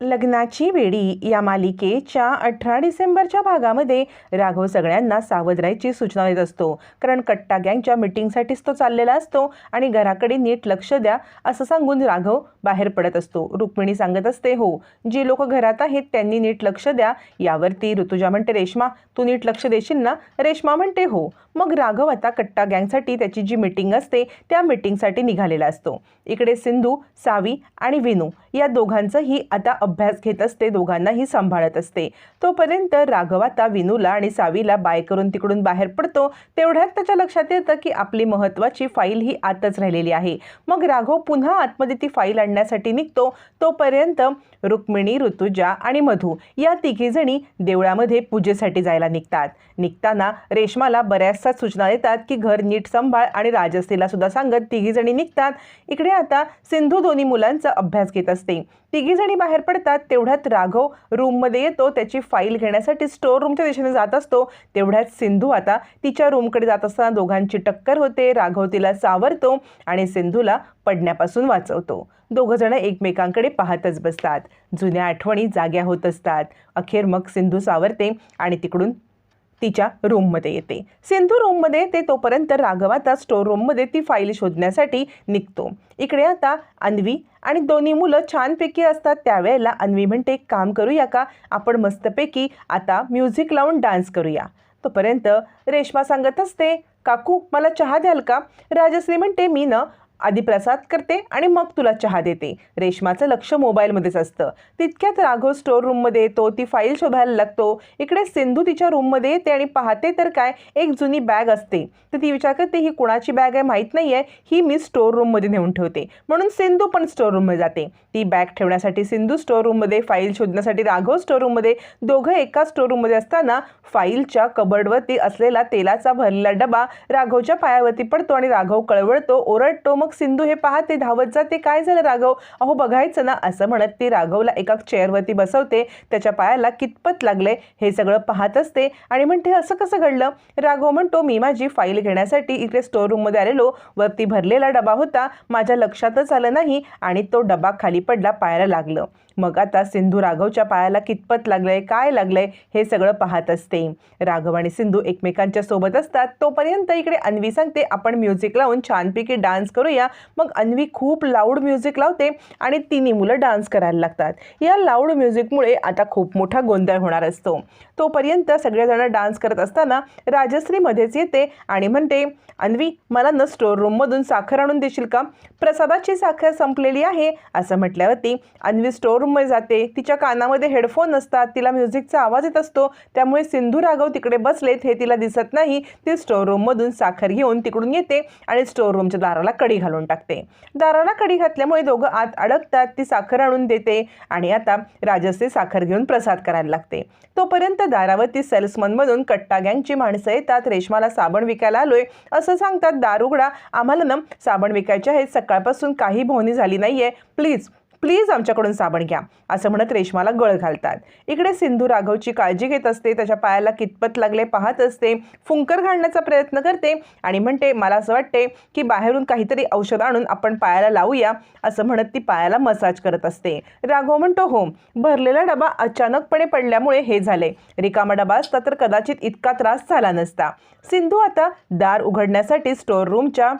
लग्नाची वेडी या मालिकेच्या अठरा डिसेंबरच्या भागामध्ये राघव सगळ्यांना सावध राहायची सूचना देत असतो. कारण कट्टा गँगच्या मिटिंगसाठीच तो चाललेला असतो आणि घराकडे नीट लक्ष द्या असं सांगून राघव बाहेर पडत असतो. रुक्मिणी सांगत असते हो जे लोक घरात आहेत त्यांनी नीट लक्ष द्या. यावरती ऋतुजा म्हणते रेश्मा तू नीट लक्ष देशील ना? रेश्मा म्हणते हो. मग राघव आता कट्टा गँगसाठी त्याची जी मिटिंग असते त्या मीटिंगसाठी निघालेला असतो. इकडे सिंधू सावी आणि विनू या दोघांचंही आता अभ्यास घेत असते दोघांनाही सांभाळत असते. तोपर्यंत राघव आता विनूला आणि सावीला बाय करून तिकडून बाहेर पडतो. तेवढ्यात त्याच्या लक्षात येतं की आपली महत्त्वाची फाईल ही आतच राहिलेली आहे. मग राघव पुन्हा आतमध्ये ती फाईल आणण्यासाठी निघतो. तोपर्यंत रुक्मिणी ऋतुजा आणि मधू या तिघीजणी देवळामध्ये पूजेसाठी जायला निघतात. निघताना रेशमाला बऱ्याचशा सूचना देतात की घर नीट सांभाळ आणि राजस्थीला सुद्धा सांगत तिघीजणी निघतात. इकडे आता सिंधू दोन्ही मुलांचा अभ्यास घेत असते. तिघीजणी बाहेर पडतात तेवढ्यात राघव रूममध्ये येतो त्याची फाईल घेण्यासाठी स्टोर रूमच्या दिशेने जात असतो. तेवढ्यात सिंधू आता तिच्या रूमकडे जात असताना दोघांची टक्कर होते राघव तिला सावरतो आणि सिंधूला पडण्यापासून वाचवतो. दोघं जण एकमेकांकडे पाहतच बसतात. जुन्या आठवणी जाग्या होत असतात. अखेर मग सिंधू सावरते आणि तिकडून तिच्या रूममध्ये येते. सिंधू रूममध्ये येते तोपर्यंत राघव आता स्टोर रूममध्ये ती फाईल शोधण्यासाठी निघतो. इकडे आता अन्वी आणि दोन्ही मुलं छानपैकी असतात. त्यावेळेला अन्वी म्हणते काम करूया का? आपण मस्तपैकी आता म्युझिक लावून डान्स करूया. तोपर्यंत रेश्मा सांगत असते काकू मला चहा द्याल का? राजश्री म्हणते मी न आधी प्रसाद करते आणि मग तुला चहा देते. रेशमाचं लक्ष मोबाईलमध्येच असतं. तितक्यात राघव स्टोर रूममध्ये येतो. ती फाईल शोधायला लागतो. इकडे सिंधू तिच्या रूममध्ये येते आणि पाहते तर काय? एक जुनी बॅग असते. तर ती विचार करते ही कुणाची बॅग आहे? माहीत नाही आहे ही मी स्टोर रूममध्ये नेऊन ठेवते. म्हणून सिंधू पण स्टोर रूममध्ये जाते. ती बॅग ठेवण्यासाठी सिंधू स्टोर रूममध्ये फाईल शोधण्यासाठी राघव स्टोर रूममध्ये दोघं एका स्टोर रूममध्ये असताना फाईलच्या कबर्डवरती असलेला तेलाचा भरलेला डबा राघवच्या पायावरती पडतो आणि राघव कळवळतो ओरडतो मग सिंधू हे पाहते धावत जाते काय झालं राघव? अहो बघायचं ना असं म्हणत ती राघवला एका चेअरवरती बसवते. त्याच्या पायाला कितपत लागले हे सगळं पाहत असते आणि म्हणते असं कसं घडलं? राघव म्हणतो मी माझी फाईल घेण्यासाठी इकडे स्टोर रूममध्ये आलेलो. वरती भरलेला डबा होता. माझ्या लक्षातच आलं नाही आणि तो डबा खाली पडला पायाला लागलं. मग आता सिंधू राघवच्या पायाला कितपत लागलंय काय लागलंय हे सगळं पाहत असते. राघव आणि सिंधू एकमेकांच्या सोबत असतात. तोपर्यंत इकडे अन्वी सांगते आपण म्युझिक लावून छानपैकी डान्स करूया. मग अन्वी खूप लाऊड म्युझिक लावते आणि तिन्ही मुलं डान्स करायला लागतात. या लाऊड म्युझिकमुळे आता खूप मोठा गोंधळ होणार असतो. तोपर्यंत सगळेजण डान्स करत असताना राजश्री मध्येच येते आणि म्हणते अन्वी मला न स्टोर रूममधून साखर आणून देशील का? प्रसादाची साखर संपलेली आहे. असं म्हटल्यावरती अन्वी स्टोर रूममध्ये जाते. तिच्या कानामध्ये हेडफोन असतात तिला म्युझिकचा आवाज येत असतो. त्यामुळे सिंधू राघव तिकडे बसलेत. हे तिला दिसत नाही. ती स्टोर रूममधून साखर घेऊन तिकडून येते आणि स्टोर रूमच्या दाराला कडी घालून टाकते. दाराला कडी घातल्यामुळे दोघं आत अडकतात. ती साखर आणून देते आणि आता राजश्री साखर घेऊन प्रसाद करायला लागते. तोपर्यंत दारावरती सेल्समनमधून कट्टा गँगची माणसं येतात. रेशमाला साबण विकायला आलोय. असं सांगतात दार उघडा आम्हाला ना साबण विकायचे आहे सकाळपासून काही भोवणी झाली नाहीये. प्लीज प्लीज आमच्याकडून साबण घ्या असं म्हणत रेशमाला गळ घालतात. इकडे सिंधू राघवची काळजी घेत असते त्याच्या पायाला कितपत लागले पाहत असते फुंकर घालण्याचा प्रयत्न करते आणि म्हणते मला असं वाटते की बाहेरून काहीतरी औषध आणून आपण पायाला लावूया असं म्हणत ती पायाला मसाज करत असते. राघव म्हणतो हो भरलेला डबा अचानकपणे पडल्यामुळे हे झाले. रिकामा डबा असता तर कदाचित इतका त्रास झाला नसता. सिंधू आता दार उघडण्यासाठी स्टोअर रूमच्या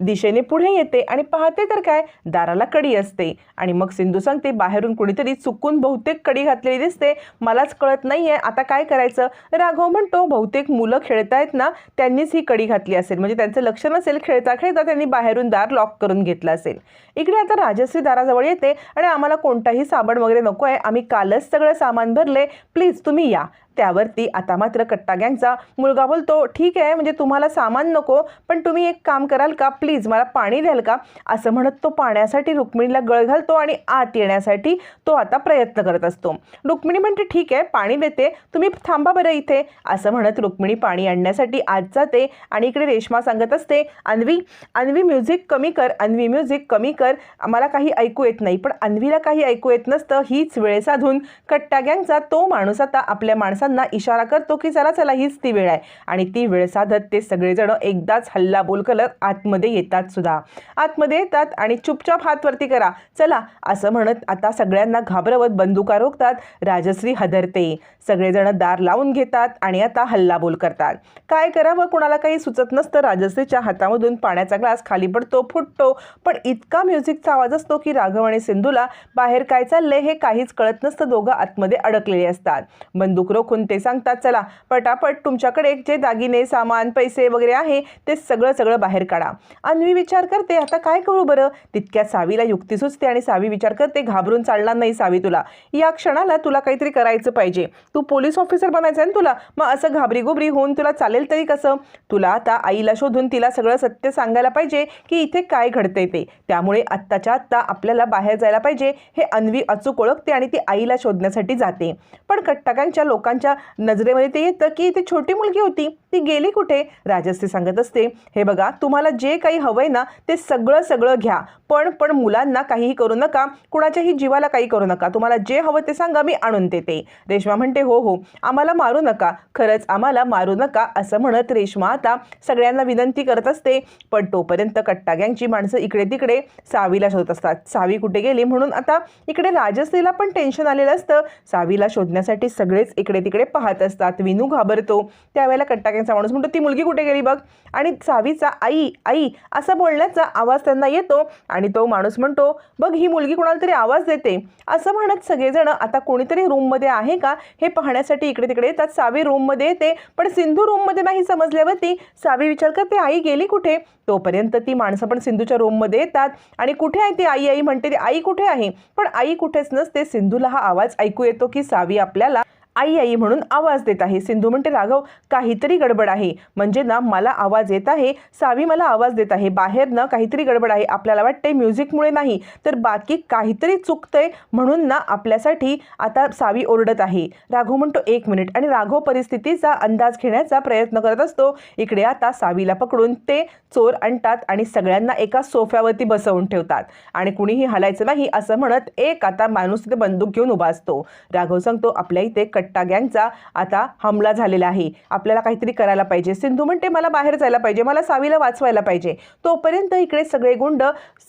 दिशेने पुढे येते आणि पाहते तर काय? दाराला कडी असते. आणि मग सिंधू सांगते बाहेरून कुणीतरी चुकून बहुतेक कडी घातलेली दिसते. मलाच कळत नाहीये. आता काय करायचं? राघव म्हणतो बहुतेक मुलं खेळतायत ना त्यांनीच ही कडी घातली असेल. म्हणजे त्यांचं लक्ष नसेल खेळता खेळता त्यांनी बाहेरून दार लॉक करून घेतलं असेल. इकडे आता राजश्री दाराजवळ येते आणि आम्हाला कोणताही साबण वगैरे नको आहे आम्ही कालच सगळं सामान भरले. प्लीज तुम्ही या. त्यावरती आता मात्र कट्टा गँगचा मुलगा बोलतो ठीक आहे म्हणजे तुम्हाला सामान नको पण तुम्ही एक काम कराल का? प्लीज मला पाणी द्याल का? असं म्हणत तो पाण्यासाठी रुक्मिणीला गळ घालतो आणि आत येण्यासाठी तो आता प्रयत्न करत असतो. रुक्मिणी म्हणते ठीक आहे पाणी देते तुम्ही थांबा बरं इथे. असं म्हणत रुक्मिणी पाणी आणण्यासाठी आत जाते आणि इकडे रेश्मा सांगत असते अन्वी अन्वी म्युझिक कमी कर अन्वी म्युझिक कमी कर आम्हाला काही ऐकू येत नाही पण अन्वीला काही ऐकू येत नसतं हीच वेळ साधून. कट्टा गँगचा तो माणूस आता आपल्या माणसात माणसांना इशारा करतो की चला चला हीच ती वेळ आहे. आणि ती वेळ साधत ते सगळेजण एकदाच हल्लाबोल करत आतमध्ये येतात सुद्धा. आतमध्ये येतात आणि चुपचाप हातवरती करा. चला असं म्हणत आता सगळ्यांना घाबरवत बंदुका रोखतात राजश्री हदरते. सगळेजण दार लावून घेतात आणि आता हल्लाबोल करतात. काय करावं? कुणाला काही सुचत नसतं. राजश्रीच्या हातामधून पाण्याचा ग्लास खाली पडतो फुटतो. पण इतका म्युझिकचा आवाज असतो की राघव आणि सिंधूला बाहेर काय चाललंय हे काहीच कळत नसतं. दोघं आतमध्ये अडकलेले असतात. बंदूक रोख ओळखून ते सांगतात चला पटापट तुमच्याकडे जे दागिने सामान पैसे वगैरे आहे ते सगळं सगळं बाहेर काढा. अन्वी विचार करते आता काय करू बरं? तितक्या सावीला युक्ती सुचते आणि सावी विचार करते घाबरून चालणार नाही सावी तुला. या क्षणाला तुला काहीतरी करायचं पाहिजे. तू पोलीस ऑफिसर बनायचं आहे ना तुला. मग असं घाबरीगुबरी होऊन तुला चालेल तरी कसं? तुला आता आईला शोधून तिला सगळं सत्य सांगायला पाहिजे की इथे काय घडतंय ते. त्यामुळे आत्ताच्या आत्ता आपल्याला बाहेर जायला पाहिजे. हे अन्वी अचूक ओळखते आणि ती आईला शोधण्यासाठी जाते. पण कट्टाकांच्या लोकांच्या नजरेमध्ये ते येतं की ती छोटी मुलगी होती. ती गेली कुठे? राजश्री सांगत असते हे बघा तुम्हाला जे काही हवंय ना ते सगळं सगळं घ्या. पण पण मुलांना काहीही करू नका कुणाच्याही जीवाला काही करू नका. तुम्हाला जे हवं ते सांगा मी आणून देते. रेश्मा म्हणते हो हो. आम्हाला मारू नका. खरंच आम्हाला मारू नका असं म्हणत रेश्मा आता सगळ्यांना विनंती करत असते. पण तोपर्यंत कट्टा गँगची माणसं इकडे तिकडे सावीला शोधत असतात. सावी कुठे गेली? म्हणून आता इकडे राजश्रीला पण टेन्शन आलेलं असतं. सावीला शोधण्यासाठी सगळेच इकडे तिकडे पाहत असतात. विनू घाबरतो. त्यावेळेला कट्टा गँगचा माणूस म्हणतो ती मुलगी कुठे गेली बघ? आणि सावीचा आई आई असं बोलण्याचा आवाज त्यांना येतो आणि तो माणूस म्हणतो बघ ही मुलगी कोणाला तरी आवाज देते. असं म्हणत सगळेजण आता कोणीतरी रूममध्ये आहे का? हे पाहण्यासाठी इकडे तिकडे येतात. सावी रूममध्ये येते पण सिंधू रूममध्ये नाही समजल्यावरती सावी विचार करते आई गेली कुठे? तोपर्यंत ती माणसं पण सिंधूच्या रूममध्ये येतात आणि कुठे आहे ती आई? आई म्हणते ती आई कुठे आहे? पण आई कुठेच नसते. सिंधूला हा आवाज ऐकू येतो की सावी आपल्याला आई आई म्हणून आवाज देत आहे. सिंधू म्हणते राघव काहीतरी गडबड आहे. म्हणजे ना मला आवाज येत आहे. सावी मला आवाज देत आहे. बाहेर ना काहीतरी गडबड आहे. आपल्याला वाटते म्युझिकमुळे नाही. तर बाकी काहीतरी चुकतंय म्हणून ना आपल्यासाठी आता सावी ओरडत आहे. राघव म्हणतो एक मिनिट. आणि राघव परिस्थितीचा अंदाज घेण्याचा प्रयत्न करत असतो. इकडे आता सावीला पकडून ते चोर आणतात आणि सगळ्यांना एका सोफ्यावरती बसवून ठेवतात. आणि कुणीही हलायचं नाही असं म्हणत एक आता माणूस तिथे बंदूक घेऊन उभा असतो. राघव सांगतो आपल्या इथे कट्टा गँगचा आता हमला झालेला आहे. आपल्याला काहीतरी करायला पाहिजे. सिंधू म्हणते मला बाहेर जायला पाहिजे. मला सावीला वाचवायला पाहिजे. तोपर्यंत इकडे सगळे गुंड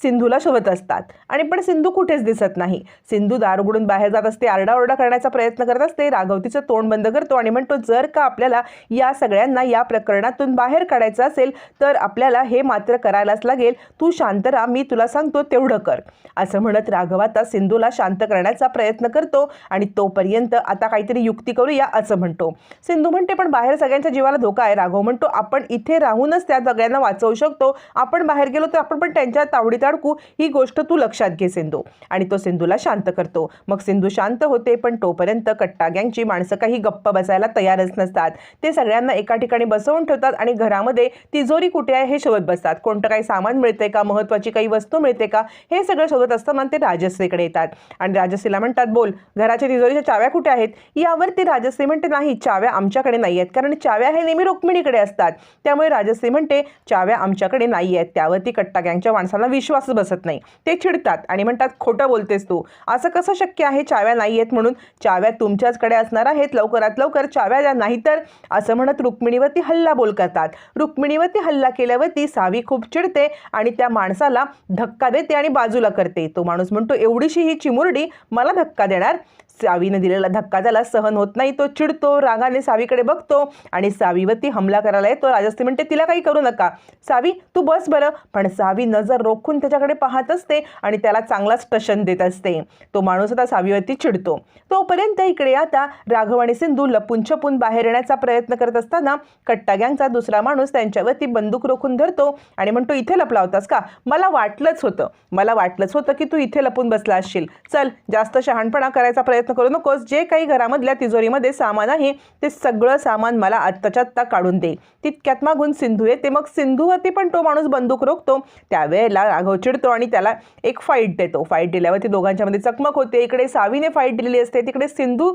सिंधूला शोधत असतात. आणि पण सिंधू कुठेच दिसत नाही. सिंधू दार उघडून बाहेर जात असते आरडाओरडा करण्याचा प्रयत्न करत असते राघव तिचं तोंड बंद करतो आणि म्हणतो जर का आपल्याला या सगळ्यांना या प्रकरणातून बाहेर काढायचं असेल तर आपल्याला हे मात्र करायलाच लागेल. तू शांत राहा मी तुला सांगतो तेवढं कर. असं म्हणत राघव आता सिंधूला शांत करण्याचा प्रयत्न करतो आणि तोपर्यंत आता काहीतरी युक्ती करूया असं म्हणतो. सिंधू म्हणते पण बाहेर सगळ्यांच्या जीवाला धोका आहे. राघव म्हणतो आपण इथे राहूनच त्या सगळ्यांना वाचवू शकतो. आपण बाहेर गेलो तर आपण पण त्यांच्या तावडीत अडकू. ही गोष्ट तू लक्षात घे सिंधू. आणि तो सिंधूला शांत करतो. मग सिंधू शांत होते पण तोपर्यंत कट्टा गँगची माणसं काही गप्प बसायला तयारच नसतात. ते सगळ्यांना एका ठिकाणी बसवून ठेवतात आणि घरामध्ये तिजोरी कुठे आहे हे शोधत बसतात. कोणतं काही सामान मिळते का? महत्त्वाची काही वस्तू मिळते का? हे सगळं शोधत असताना ते राजश्रीकडे येतात. आणि राजश्रीला म्हणतात बोल घराच्या तिजोरीच्या चाव्या कुठे आहेत? या ती राजश्री म्हणते नाही चाव्या आमच्याकडे नाही आहेत कारण चाव्या हे नेहमी रुक्मिणीकडे असतात. त्यामुळे राजश्री म्हणते चाव्या आमच्याकडे नाही आहेत त्यावरती कट्टा गँगच्या माणसाला विश्वास बसत नाही. ते चिडतात आणि म्हणतात खोटं बोलतेस तू. असं कसं शक्य आहे? चाव्या नाही आहेत म्हणून चाव्या तुमच्याचकडे असणार आहेत. लवकरात लवकर चाव्या द्या. नाहीतर असं म्हणत रुक्मिणीवरती हल्ला बोल करतात. रुक्मिणीवरती हल्ला केल्यावरती सावी खूप चिडते आणि त्या माणसाला धक्का देते आणि बाजूला करते. तो माणूस म्हणतो एवढीशी ही चिमुरडी मला धक्का देणार? सावीने दिलेला धक्का त्याला सहन होत नाही तो चिडतो रागाने सावीकडे बघतो आणि सावीवरती हमला करायला येतो. राजस्थी म्हणते तिला काही करू नका. सावी तू बस बरं. पण सावी नजर रोखून त्याच्याकडे पाहत असते आणि त्याला चांगलाच टशन देत असते. तो माणूस आता सावीवरती चिडतो. तोपर्यंत इकडे आता राघव आणि सिंधू लपून छपून बाहेर येण्याचा प्रयत्न करत असताना कट्टा गँगचा दुसरा माणूस त्यांच्यावरती बंदूक रोखून धरतो आणि म्हणतो इथे लपला होतास का? मला वाटलंच होतं. मला वाटलंच होतं की तू इथे लपून बसला असशील. चल जास्त शहाणपणा करायचा प्रयत्न करू नकोस. जे काही घरामधल्या तिजोरीमध्ये सामान आहे ते सगळं सामान मला आत्ताच्या आत्ता काढून दे. तितक्यात मागून सिंधू येते. मग सिंधूवरती पण तो माणूस बंदूक रोखतो. त्यावेळेला राघव चिडतो आणि त्याला एक फाईट देतो. फाईट दिल्यावरती दोघांच्यामध्ये चकमक होते. इकडे सावीने फाईट दिलेली असते. तिकडे सिंधू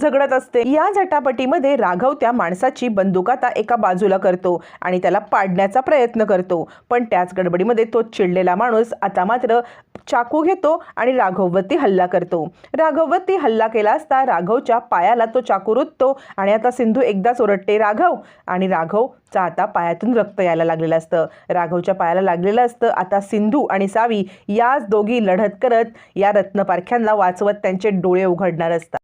झगडत असते. या झटापटीमध्ये राघव त्या माणसाची बंदूक आता एका बाजूला करतो आणि त्याला पाडण्याचा प्रयत्न करतो. पण त्याच गडबडीमध्ये तो चिडलेला माणूस आता मात्र चाकू घेतो आणि राघववरती हल्ला करतो. राघववरती हल्ला केला असता राघवच्या पायाला तो चाकू रुततो आणि आता सिंधू एकदाच ओरडते राघव! आणि राघवचा आता पायातून रक्त यायला लागलेलं असतं. राघवच्या पायाला लागलेलं असतं. आता सिंधू आणि सावी याच दोघी लढत करत या रत्नपारख्यांना वाचवत त्यांचे डोळे उघडणार असतात.